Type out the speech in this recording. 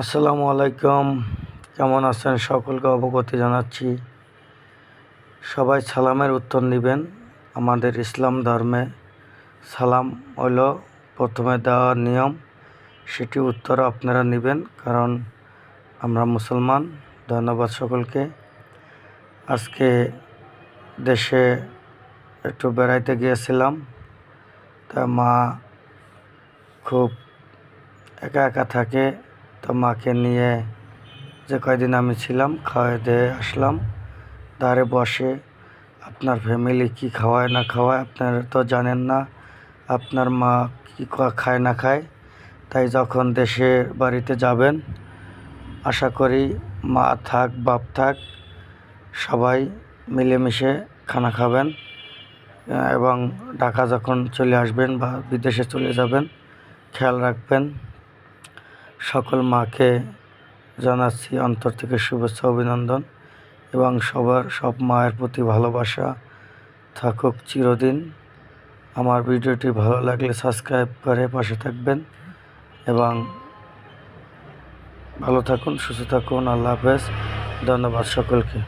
আসসালামু আলাইকুম। কেমন আছেন? সকলকে অবগতি জানাচ্ছি। সবাই সালামের উত্তর নেবেন। আমাদের ইসলাম ধর্মে সালাম হলো প্রথমে দেওয়ার নিয়ম। সেটি উত্তর আপনারা নেবেন, কারণ আমরা মুসলমান। ধন্যবাদ সকলকে। আজকে দেশে একটু বেড়াইতে গিয়েছিলাম। তা মা খুব একা একা থাকে। তো মাকে নিয়ে যে কয়দিন আমি ছিলাম, খাওয়াই দিয়ে আসলাম। ধারে বসে আপনার ফ্যামিলি কি খাওয়ায় না খাওয়ায় আপনারা তো জানেন না, আপনার মা কি খায় না খায়। তাই যখন দেশের বাড়িতে যাবেন, আশা করি মা থাক, বাপ থাক, সবাই মিলেমিশে খানা খাবেন এবং ঢাকা যখন চলে আসবেন বা বিদেশে চলে যাবেন, খেয়াল রাখবেন। সকল মাকে জানাচ্ছি অন্তর থেকে শুভেচ্ছা, অভিনন্দন এবং সবার, সব মায়ের প্রতি ভালোবাসা থাকুক চিরদিন। আমার ভিডিওটি ভালো লাগলে সাবস্ক্রাইব করে পাশে থাকবেন এবং ভালো থাকুন, সুস্থ থাকুন। আল্লাহ হাফেজ। ধন্যবাদ সকলকে।